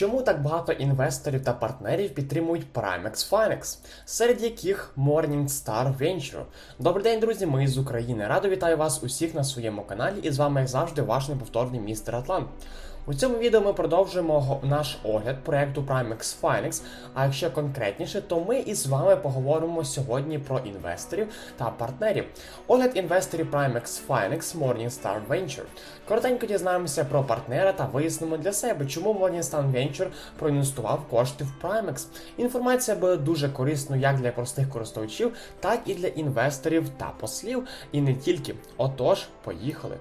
Чому так багато інвесторів та партнерів підтримують Primex Finex, серед яких Morningstar Venture? Добрий день, друзі! Ми з України. Радо вітаю вас усіх на своєму каналі, і з вами, як завжди, ваш неповторний містер Атлант. У цьому відео ми продовжуємо наш огляд проекту Primex Finex. А якщо конкретніше, то ми із вами поговоримо сьогодні про інвесторів та партнерів. Огляд інвесторів Primex Finex Morningstar Venture. Коротенько дізнаємося про партнера та вияснимо для себе, чому Morningstar Venture проінвестував кошти в Primex. Інформація буде дуже корисною як для простих користувачів, так і для інвесторів та послів, і не тільки. Отож, поїхали.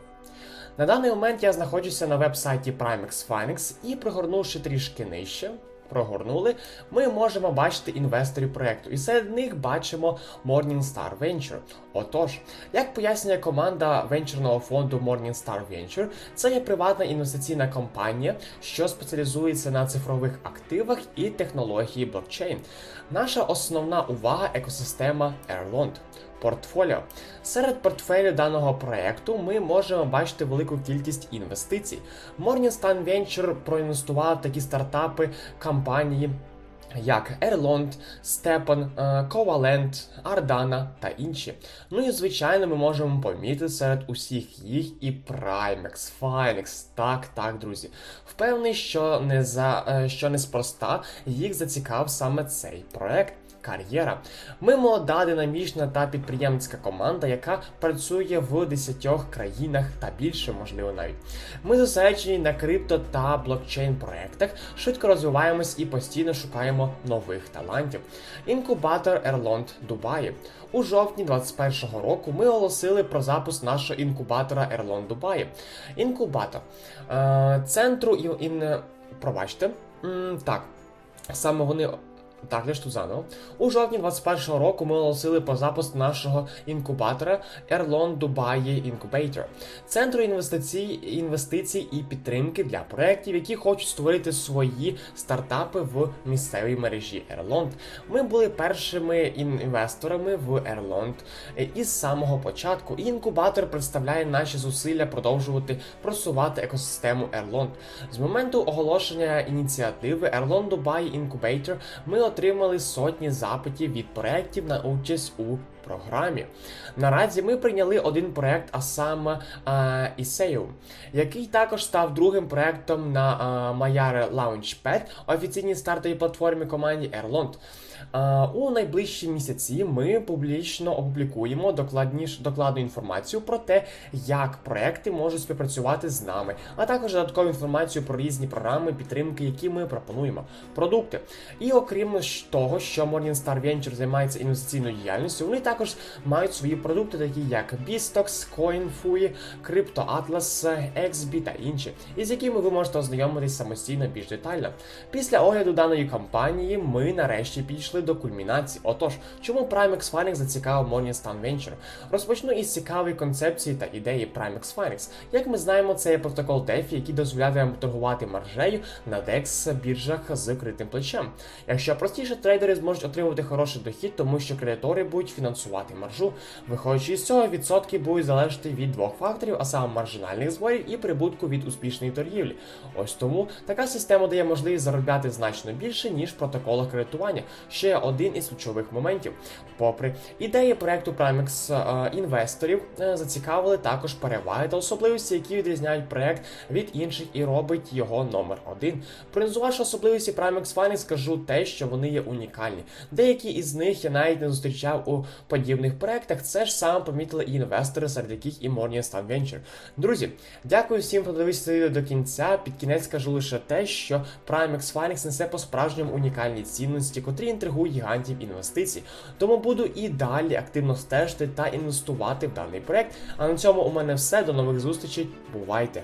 На даний момент я знаходжуся на веб-сайті Primex Finex і пригорнувши трішки нижче. Прогорнули, ми можемо бачити інвесторів проекту, і серед них бачимо Morningstar Venture. Отож, як пояснює команда венчурного фонду Morningstar Venture, це є приватна інвестиційна компанія, що спеціалізується на цифрових активах і технології блокчейн. Наша основна увага екосистема Erlond. Портфоліо серед портфелю даного проекту ми можемо бачити велику кількість інвестицій. Morningstar Venture проінвестував такі стартапи компанії. Як Erlond, Stepan, е, Covalent, Ardana та інші. Ну і звичайно, ми можемо помітити серед усіх їх і Primex, Finex. Так, так, друзі. Впевнений, що не за е, що неспроста їх зацікавив саме цей проект. Кар'єра. Ми молода, динамічна та підприємницька команда, яка працює в 10 країнах та більше, можливо, навіть. Ми зосереджені на крипто та блокчейн проектах, швидко розвиваємось і постійно шукаємо нових талантів. Інкубатор Ерлонд Дубаї. У жовтні 2021 року ми оголосили про запуск нашого інкубатора Ерлонд Дубаї. Інкубатор е, центру ін... Пробачте. Так. Саме вони так, тут заново. У жовтні 21-го року ми оголосили про запуск нашого інкубатора Erlon Dubai Incubator, центру інвестицій, інвестицій і підтримки для проєктів, які хочуть створити свої стартапи в місцевій мережі Erlond. Ми були першими інвесторами в Erlond із самого початку. І інкубатор представляє наші зусилля продовжувати просувати екосистему Erlond. З моменту оголошення ініціативи Erlon Dubai Incubator ми отримали сотні запитів від проєктів на участь у програмі. Наразі ми прийняли один проєкт, а саме Ісею, який також став другим проєктом на е, Mayare Launchpad, офіційній стартовій платформі команді Erlond. Е, у найближчі місяці ми публічно опублікуємо докладніш докладну інформацію про те, як проекти можуть співпрацювати з нами, а також додаткову інформацію про різні програми підтримки, які ми пропонуємо, продукти. І окрім того, що Morningstar Venture займається інвестиційною діяльністю, вони також мають свої продукти, такі як Bistox, CoinFui, CryptoAtlas, XB та інші, із якими ви можете ознайомитись самостійно більш детально. Після огляду даної компанії ми нарешті підійшли до кульмінації. Отож, чому Primex Finex зацікавив Morningstar Venture? Розпочну із цікавої концепції та ідеї Primex Finex. Як ми знаємо, це є протокол DeFi, який дозволяє вам торгувати маржею на DEX біржах з критим плечем. Якщо простіше, трейдери зможуть отримувати хороший дохід, тому що кредитори будуть фінансувати маржу. Виходячи з цього, відсотки будуть залежати від двох факторів, а саме маржинальних зборів і прибутку від успішної торгівлі. Ось тому така система дає можливість заробляти значно більше, ніж в кредитування. Ще один із ключових моментів. Попри ідеї проекту Primex е, інвесторів е, зацікавили також переваги та особливості, які відрізняють проект від інших і робить його номер один. Проаналізувавши особливості Primex Finance, скажу те, що вони є унікальні. Деякі із них я навіть не зустрічав у подібних проектах. Це ж саме помітили і інвестори, серед яких і Morningstar Venture. Друзі, дякую всім, хто дивився відео до кінця. Під кінець скажу лише те, що Primex Finance несе по-справжньому унікальні цінності, котрі інтригують гігантів інвестицій. Тому буду і далі активно стежити та інвестувати в даний проект. А на цьому у мене все. До нових зустрічей. Бувайте!